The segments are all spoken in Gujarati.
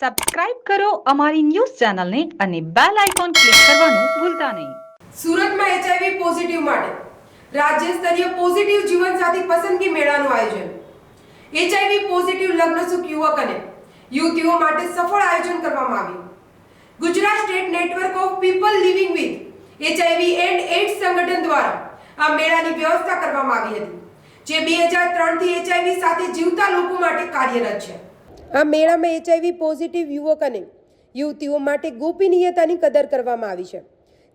સબસ્ક્રાઇબ કરો અમારી ન્યૂઝ ચેનલને અને બેલ આઇકોન ક્લિક કરવાનું ભૂલતા નહીં. સુરતમાં એચઆઈવી પોઝિટિવ માટે રાજ્ય સ્તરીય પોઝિટિવ જીવનસાથી પસંદગી મેળાનું આયોજન. એચઆઈવી પોઝિટિવ લગ્ન સુખ યુવક અને યુવતીઓ માટે સફળ આયોજન કરવામાં આવ્યું. Gujarat state network of people living with HIV and AIDS સંગઠન દ્વારા આ મેળાની વ્યવસ્થા કરવામાં આવી હતી, જે બે હજાર ત્રણથી એચઆઈવી સાથે જીવતા લોકો માટે કાર્યરત છે. આ મેળામાં એચઆઈવી પોઝિટિવ યુવક અને યુવતીઓ માટે ગોપનીયતાની કદર કરવામાં આવી છે,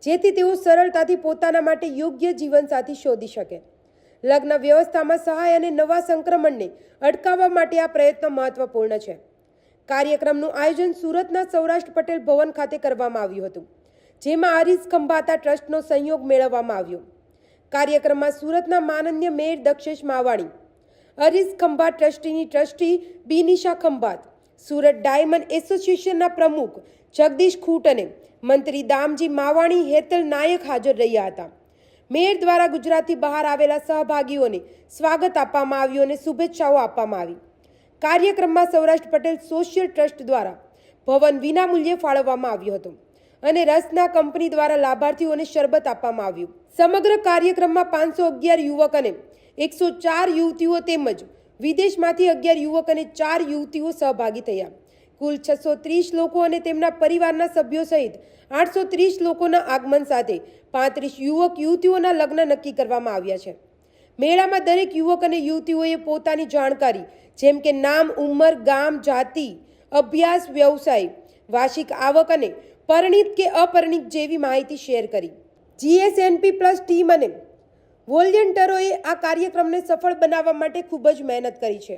જેથી તેઓ સરળતાથી પોતાના માટે યોગ્ય જીવનસાથી શોધી શકે. લગ્ન વ્યવસ્થામાં સહાય અને નવા સંક્રમણને અટકાવવા માટે આ પ્રયત્ન મહત્વપૂર્ણ છે. કાર્યક્રમનું આયોજન સુરતના સૌરાષ્ટ્ર પટેલ ભવન ખાતે કરવામાં આવ્યું હતું, જેમાં આરીસ ખંભાતા ટ્રસ્ટનો સંયોગ મેળવવામાં આવ્યો. કાર્યક્રમમાં સુરતના માનન્ય મેયર દક્ષેશ માવાણી અરીસ ખંભાત ટ્રસ્ટીની ટ્રસ્ટી બિનિશા ખંભાત. સુરત ડાયમંડ એસોસિએશનના પ્રમુખ જગદીશ ખૂટ અને મંત્રી દામજી માવાણી હેતલ નાયક હાજર રહ્યા હતા. મેયર દ્વારા ગુજરાતથી બહાર આવેલા સહભાગીઓને સ્વાગત આપવામાં આવ્યું અને શુભેચ્છાઓ આપવામાં આવી. કાર્યક્રમમાં સૌરાષ્ટ્ર પટેલ સોશિયલ ટ્રસ્ટ દ્વારા ભવન વિનામૂલ્યે ફાળવવામાં આવ્યું હતું અને રસના કંપની દ્વારા લાભાર્થીઓને શરબત આપવામાં આવ્યું. સમગ્ર કાર્યક્રમમાં પાંચસો અગિયાર યુવક અને એકસો ચાર યુવતીઓ તેમજ વિદેશમાંથી અગિયાર યુવક અને ચાર યુવતીઓ સહભાગી થયા. કુલ છસો ત્રીસ લોકો અને તેમના પરિવારના સભ્યો સહિત આઠસો ત્રીસ લોકોના આગમન સાથે પાંત્રીસ યુવક યુવતીઓના લગ્ન નક્કી કરવામાં આવ્યા છે. મેળામાં દરેક યુવક અને યુવતીઓએ પોતાની જાણકારી, જેમ કે નામ, ઉંમર, ગામ, જાતિ, અભ્યાસ, વ્યવસાય, વાર્ષિક આવક અને પરિણિત કે અપરિણિત જેવી માહિતી શેર કરી. જીએસએનપી પ્લસ ટીમ અને વોલેન્ટરોએ આ કાર્યક્રમને સફળ બનાવવા માટે ખૂબ જ મહેનત કરી છે.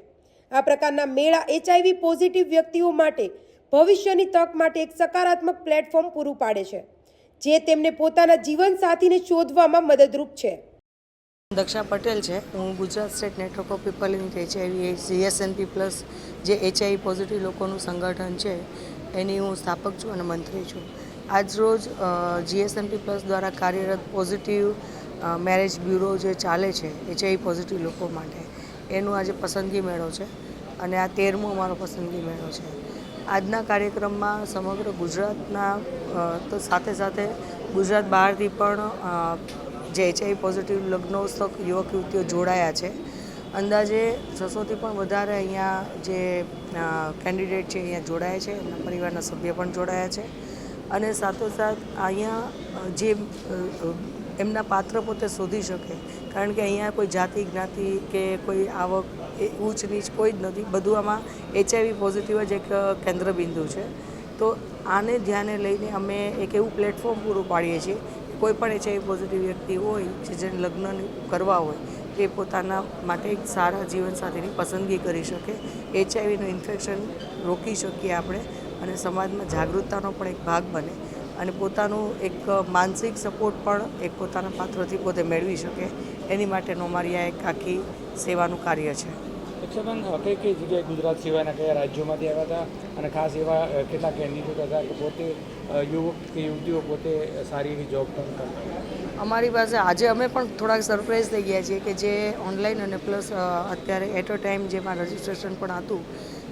આ પ્રકારના મેળા એચઆઈવી પોઝિટિવ વ્યક્તિઓ માટે ભવિષ્યની તક માટે એક સકારાત્મક પ્લેટફોર્મ પૂરું પાડે છે, જે તેમને પોતાના જીવનસાથીને શોધવામાં મદદરૂપ છે. દક્ષા પટેલ છે. હું Gujarat state network of people in HIV CSNP plus જે એચઆઈવી પોઝિટિવ લોકોનું સંગઠન છે, એની હું સ્થાપક છું અને મંત્રી છું. આજરોજ જીએસએનપી પ્લસ દ્વારા કાર્યરત પોઝિટિવ મેરેજ બ્યુરો જે ચાલે છે એચઆઈ પોઝિટિવ લોકો માટે. એનું આજે પસંદગી મેળો છે અને આ તેરમો અમારો પસંદગી મેળો છે. આજના કાર્યક્રમમાં સમગ્ર ગુજરાતના તો સાથે સાથે ગુજરાત બહારથી પણ જે એચઆઈ પોઝિટિવ લગ્નોત્સવ યુવક યુવતીઓ જોડાયા છે. અંદાજે છસોથી પણ વધારે અહીંયા જે કેન્ડિડેટ છે અહીંયા જોડાયા છે, એમના પરિવારના સભ્ય પણ જોડાયા છે. અને સાથોસાથ અહીંયા જે એમના પાત્ર પોતે શોધી શકે. કારણ કે અહીંયા કોઈ જાતિ, જ્ઞાતિ કે કોઈ આવક, એ ઊંચ, નીચ કોઈ જ નથી. બધું આમાં એચઆઈવી પોઝિટિવ જ એક કેન્દ્રબિંદુ છે. તો આને ધ્યાને લઈને અમે એક એવું પ્લેટફોર્મ પૂરું પાડીએ છીએ કોઈ પણ એચઆઈવી પોઝિટિવ વ્યક્તિ હોય જે જેને લગ્ન કરવા હોય તે પોતાના માટે એક સારા જીવનસાથીની પસંદગી કરી શકે. એચઆઈવીનું ઇન્ફેક્શન રોકી શકીએ આપણે અને સમાજમાં જાગૃતતાનો પણ એક ભાગ બને. અને પોતાનું એક માનસિક સપોર્ટ પણ એક પોતાના પાત્રથી પોતે મેળવી શકે. એની માટેનું અમારી આ એક આખી સેવાનું કાર્ય છે. રક્ષાબંધ કઈ કઈ જગ્યાએ ગુજરાત સિવાયના કયા રાજ્યોમાંથી આવ્યા હતા? અને ખાસ એવા કેટલા કેન્ડિડેટ હતા કે પોતે યુવક કે યુવતીઓ પોતે સારી એવી જોબ પણ કરતા? અમારી પાસે આજે અમે પણ થોડાક સરપ્રાઈઝ થઈ ગયા છીએ કે જે ઓનલાઈન અને પ્લસ અત્યારે એટ અ ટાઈમ જેમાં રજિસ્ટ્રેશન પણ હતું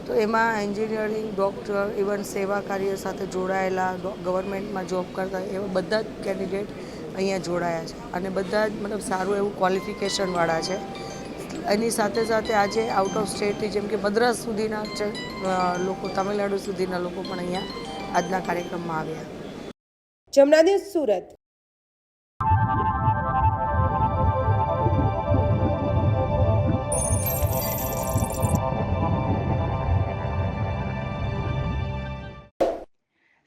તો એમાં એન્જિનિયરિંગ, ડૉક્ટર, ઇવન સેવા કાર્ય સાથે જોડાયેલા ગવર્મેન્ટમાં જોબ કરતા એવા બધા જ કેન્ડિડેટ અહીંયા જોડાયા છે. અને બધા જ મતલબ સારું એવું ક્વોલિફિકેશનવાળા છે. એની સાથે સાથે આજે આઉટ ઓફ સ્ટેટથી જેમ કે મદ્રાસ સુધીના લોકો, તમિલનાડુ સુધીના લોકો પણ અહીંયા આજના કાર્યક્રમમાં આવ્યા. ન્યૂઝ સુરત.